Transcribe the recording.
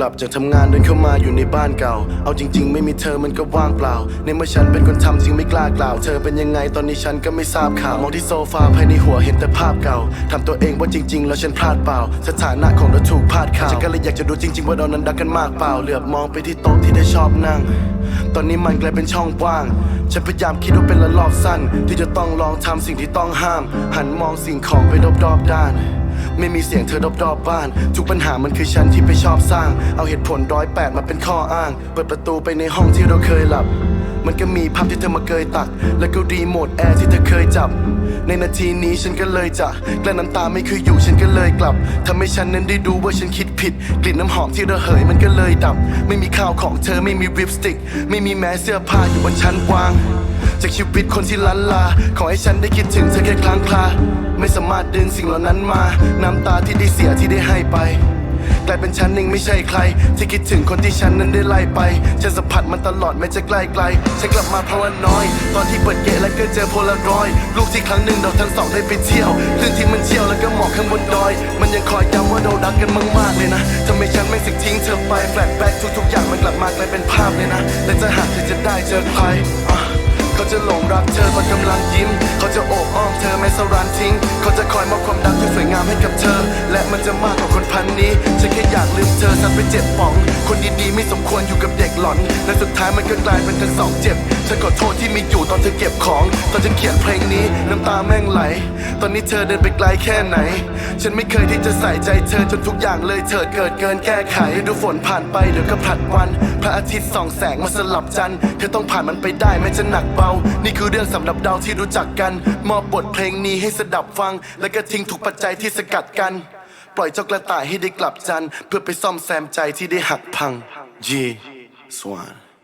กลับจากทำงานเดินเข้ามาอยู่ในบ้านเก่า เอาจริง ๆ ไม่มีเธอมันก็ว่างเปล่า ในเมื่อฉันเป็นคนทำจริงไม่กล้ากล่าว เธอเป็นยังไงตอนนี้ฉันก็ไม่ทราบข่าวมองที่โซฟาภายในหัวเห็นแต่ภาพเก่าทำตัวเองว่าจริง ๆ แล้วฉันพลาดเปล่า สถานะของเราถูกพาดข่าวฉันก็เลยอยากจะดูจริง ๆ ว่าเรานั้นรักกันมากเปล่า เหลือบมองไปที่โต๊ะที่ได้ชอบนั่ง ตอนนี้มันกลายเป็นช่องว่างฉันพยายามคิดว่าเป็นละลอกสั้น ที่จะต้องลองทำสิ่งที่ต้องห้าม หันมองสิ่งของไปรอบๆด้าน ไม่มีเสียงเธอรอบๆบบ้าน ทุกปัญหามันคือฉันที่ไปชอบสร้าง เอาเหตุผลร้อยแปดมาเป็นข้ออ้าง เปิดประตูไปในห้องที่เราเคยหลับ มันก็มีภาพที่เธอมาเกยตัก แล้วก็รีโมทแอร์ที่เธอเคยจับ ในนาทีนี้ฉันก็เลยจะกลั้นน้ำตาไม่เคยอยู่ฉันก็เลยกลับทำให้ฉันนั้นได้ดูว่าฉันคิดผิด กลิ่นน้ำหอมที่ระเหยมันก็เลยดับ ไม่มีข้าวของเธอไม่มีริปสติก ไม่มีแม้เสื้อผ้าอยู่บนชั้นวาง จากชีวิตคนที่ลันลา ขอให้ฉันได้คิดถึงเธอแค่ครั้งคลาไม่สามารถดึงสิ่งเหล่านั้นมา น้ำตาที่ได้เสียที่ได้ให้ไปกลายเป็นฉันเองไม่ใช่ใคร ที่คิดถึงคนที่ฉันนั้นได้ไล่ไป ฉันสัมผัสมันตลอดแม้จะใกล้ไกลฉันกลับมาเพราะว่าน้อย ตอนที่เปิดเกะแล้วก็เจอโพลารอยด์ลูกที่ครั้งหนึ่งเราทั้งสองได้ไปเที่ยวคลื่นที่มันเชี่ยวแล้วก็หมอกข้างบนดอย มันยังคอยย้ำว่าเรารักกันมากๆเลยนะทำไมฉันไม่สึกทิ้งเธอไปแฟลชแบ็กทุกๆอย่างมันกลับมากลายเป็นภาพเลยนะและจะหากเธอจะได้เจอใคร จะหลงรักเธอตอนกำลังยิ้ม เขาจะโอบอ้อมเธอไม่สรันทิ้ง เขาจะคอยมอบความรักที่สวยงามให้กับเธอ และมันจะมากกว่าคนพันนี้ฉันแค่อยากลืมเธอสักไปเจ็บป๋อง คนดีๆไม่สมควรอยู่กับเด็กหลอนและสุดท้ายมันก็กลายเป็นทั้งสองเจ็บ ฉันขอโทษที่ม่อยู่ตอนเธอเก็บของ ตอนฉันเขียนเพลงนี้น้ำตาแม่งไหล ตอนนี้เธอเดินไปไกลแค่ไหน ฉันไม่เคยที่จะใส่ใจเธอจนทุกอย่างเลยเถิดเกิดเกินแก้ไขฤดูฝนผ่านไปเดี๋ยวก็ผลัดวัน พระอาทิตย์ส่องแสงมาสลับจันทร์เธอต้องผ่านมันไปได้แม้จะหนักเบา นี่คือเรื่องสำหรับเราที่รู้จักกัน มอบบทเพลงนี้ให้สดับฟัง แล้วก็ทิ้งทุกปัจจัยที่สกัดกัน ปล่อยเจ้ากระต่ายให้ได้กลับจันทร์เพื่อไปซ่อมแซมใจที่ได้หักพัง G Swan